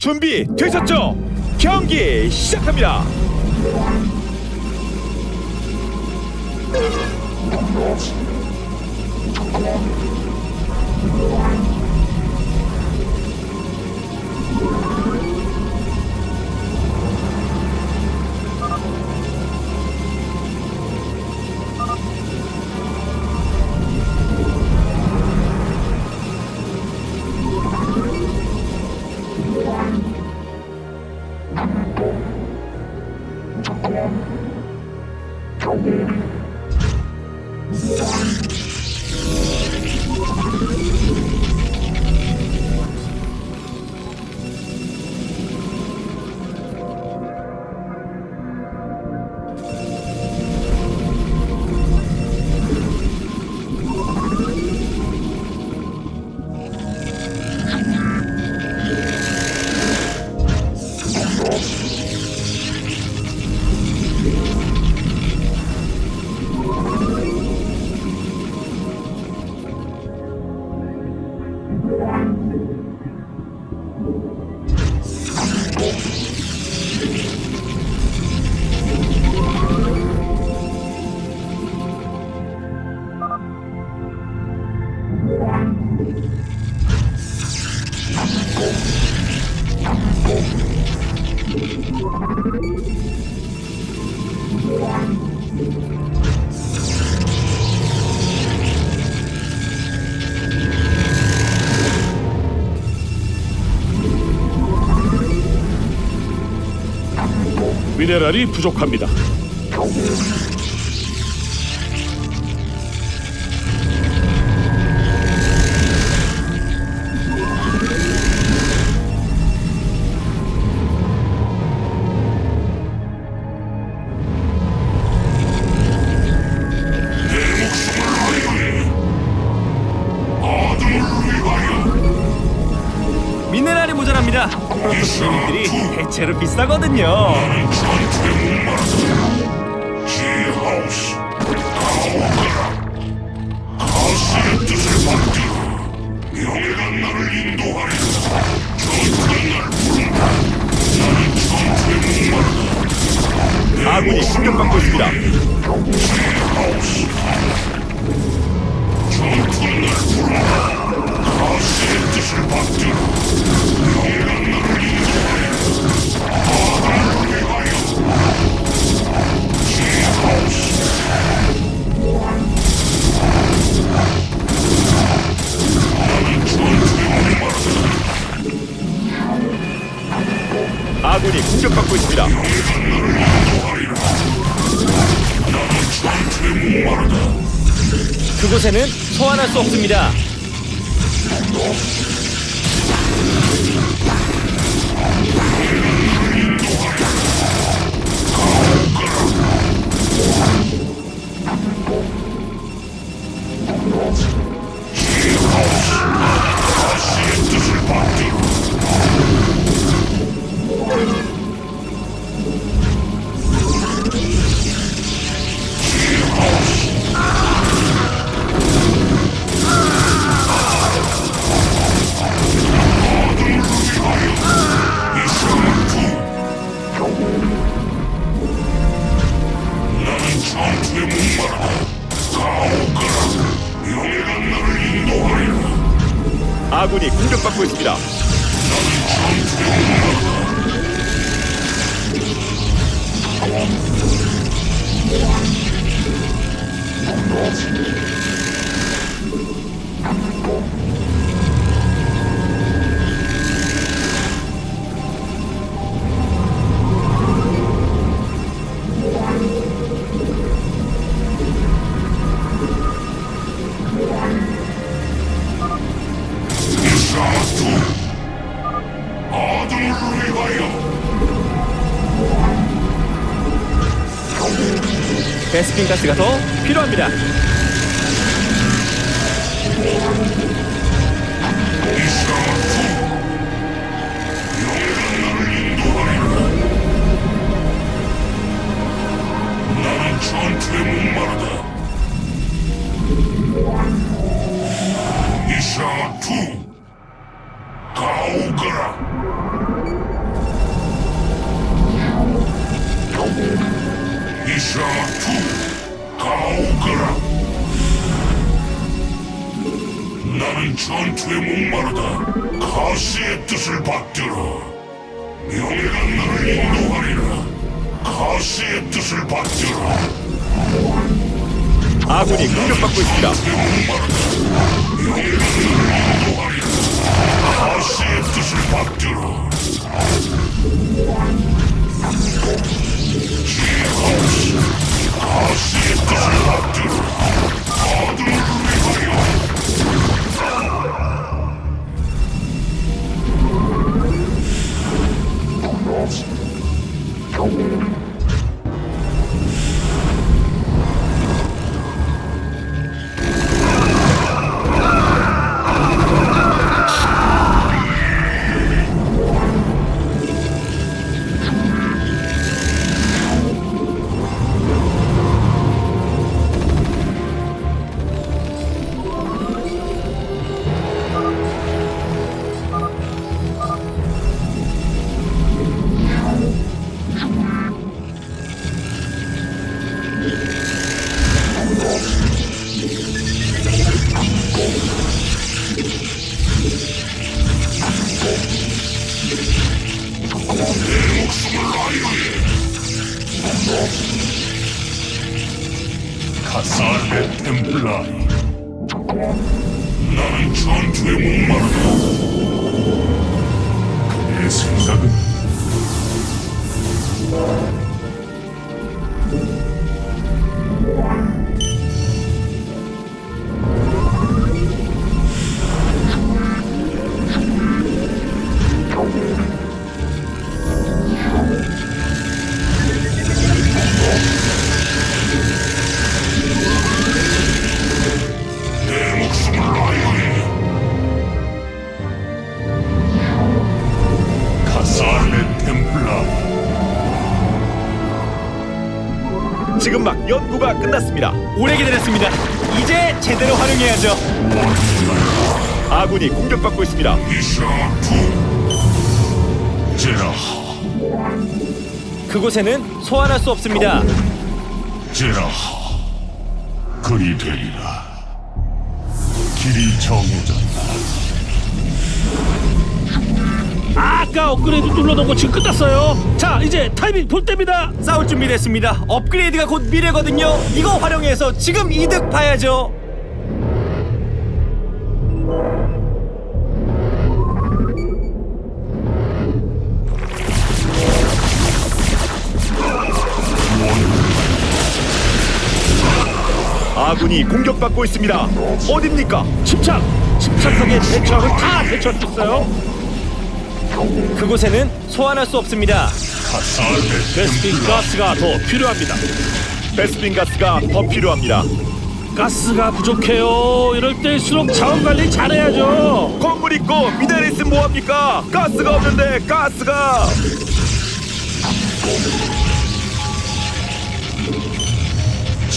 준비 되셨죠? 경기 시작합니다. 미네랄이 부족합니다. 나를 인도하리. 전투는 날 부른다 나는 전투에 목마르다 아군이 공격받고 있습니다. 전투는 날 부른다 가스의 뜻을 받들어. 명예가 나를 인도하리. 아 아군이 공격받고 있습니다. 그곳에는 소환할 수 없습니다. 아군이 공격받고 있습니다. 베스핀 가스가 더 필요합니다. 목마르다 이사두 가오가 받들어 명예가 나를 인도하리라 가시의 뜻을 받들어 아군이 공격받고 있습니다. 템 제 제대로 활용해야죠. 아군이 공격받고 있습니다. 제라 그곳에는 소환할 수 없습니다. 제라 그리 되리라 길이 정해졌다 아까 업그레이드 눌러놓은 거 지금 끝났어요. 자, 이제 타이밍 볼 때입니다. 싸울 준비 됐습니다. 업그레이드가 곧 미래거든요. 이거 활용해서 지금 이득 봐야죠. 아군이 공격받고 있습니다. 어딥니까? 침착, 침착하게 대처하면 다 있어요. 그곳에는 소환할 수 없습니다. 베스핀 가스가 더 필요합니다. 베스핀 가스가 더 필요합니다. 가스가 부족해요. 이럴 때일수록 자원 관리 잘해야죠. 건물 있고 미네랄 있으면 뭐합니까? 가스가 없는데 가스가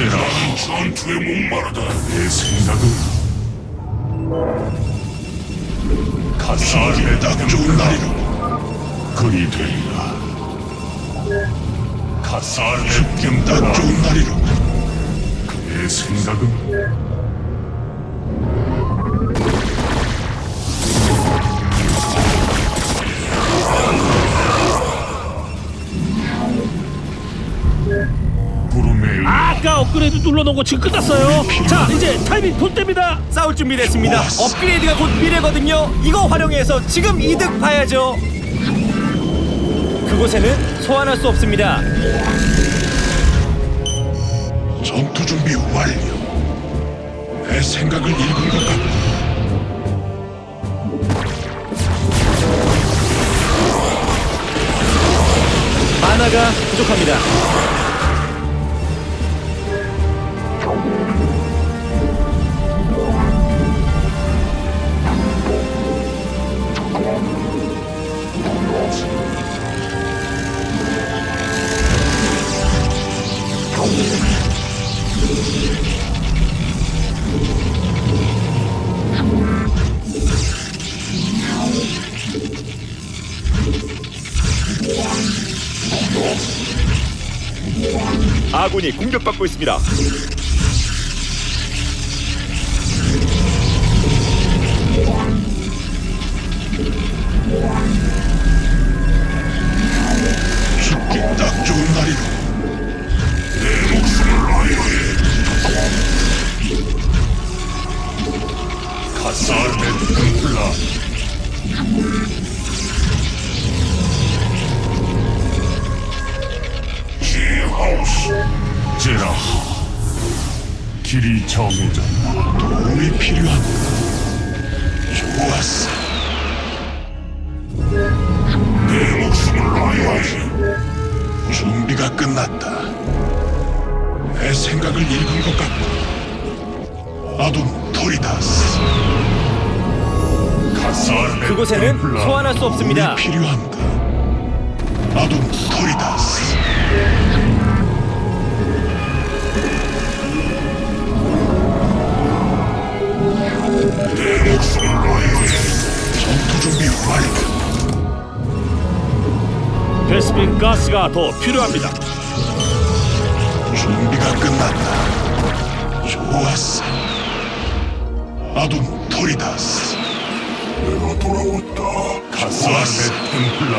제라. 전투에 목마르다. 내 생각은 카살레 딱 좋은 날이로 그리 되리라 카살레 템딱 좋은 날이로 내 생각은 아까 업그레이드 눌러놓은 거 지금 끝났어요. 자, 이제 타이밍 볼 때입니다. 싸울 준비 됐습니다. 업그레이드가 곧 미래거든요. 이거 활용해서 지금 이득 봐야죠. 그곳에는 소환할 수 없습니다. 전투 준비 완료. 내 생각을 읽은 것 같다. 만화가 부족합니다. 아군이 공격받고 있습니다. 죽기 딱 좋은 날이로 내 목숨을 아유해 가사르의 템플라 제라 길이 정해졌다 도움이 필요한가 좋았어 내 목숨을 아유하지 준비가 끝났다. 내 생각을 읽은 것 같고. 아둠 토리다스. 가사르 그곳에는 소환할 수 없습니다. 필요한가? 아둠 토리다스. 내 목숨을 아유해 전투 준비 완료. 베스핀 가스가 더 필요합니다. 준비가 끝났다. 좋았어. 아둠 토리다스. 내가 돌아왔다. 가사르의 템플라.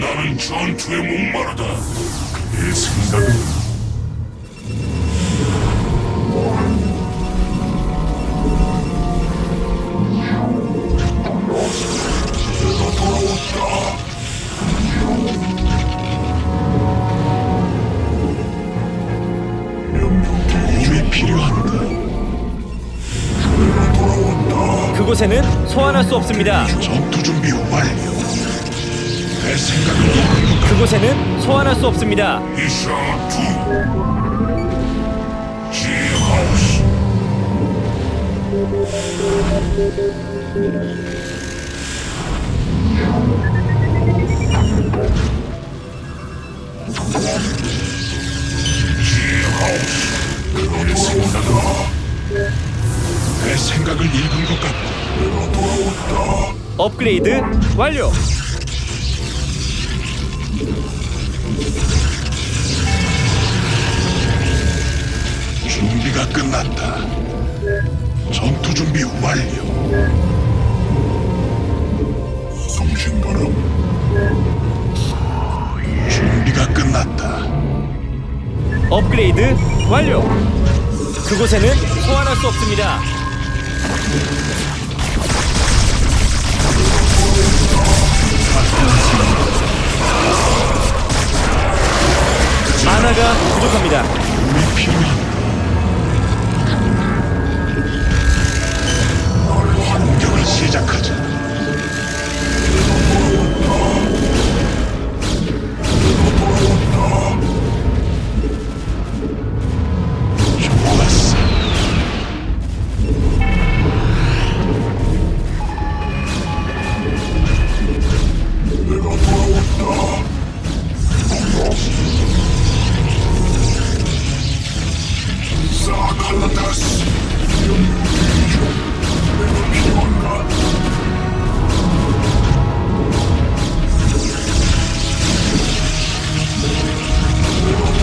나는 전투에 목마르다. 내 생각은 곳에는 소환할 수 없습니다. 전투 준비 완료. 내것 그곳에는 소환할 수 없습니다. 이샤 투. 지하우스. 업그레이드 완료. 준비가 끝났다. 전투 준비 완료. 성신바람. 준비가 끝났다. 업그레이드 완료. 그곳에는 소환할 수 없습니다. 만화가 부족합니다.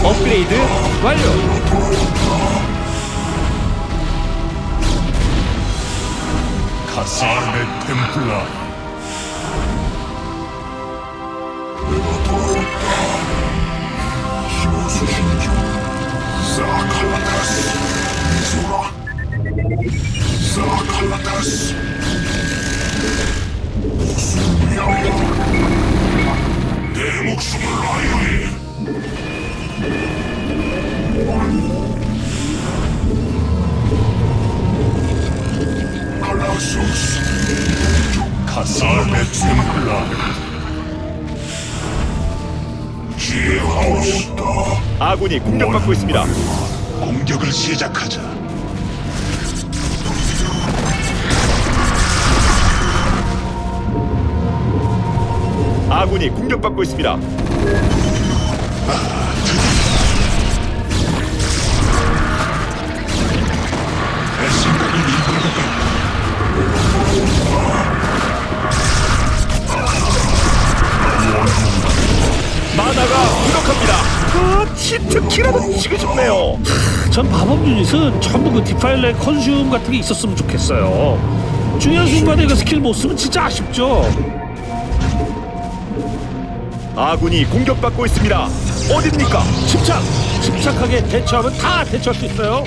업그레이드 완료. 가사르의 템플라 내가 돌아왔다 시오스 신주 사칼라타스. 미소라 사칼라타스. 목숨 위하 아군이 공격받고 있습니다. 공격을 시작하자. 아군이 공격받고 있습니다. 특히라도 치고 싶네요. 전 마법 유닛은 전부 그 디파일러의 컨슘 같은 게 있었으면 좋겠어요. 중요한 순간에 그 스킬 못 쓰면 진짜 아쉽죠. 아군이 공격받고 있습니다. 어딥니까? 침착! 침착하게 대처하면 다 대처할 수 있어요.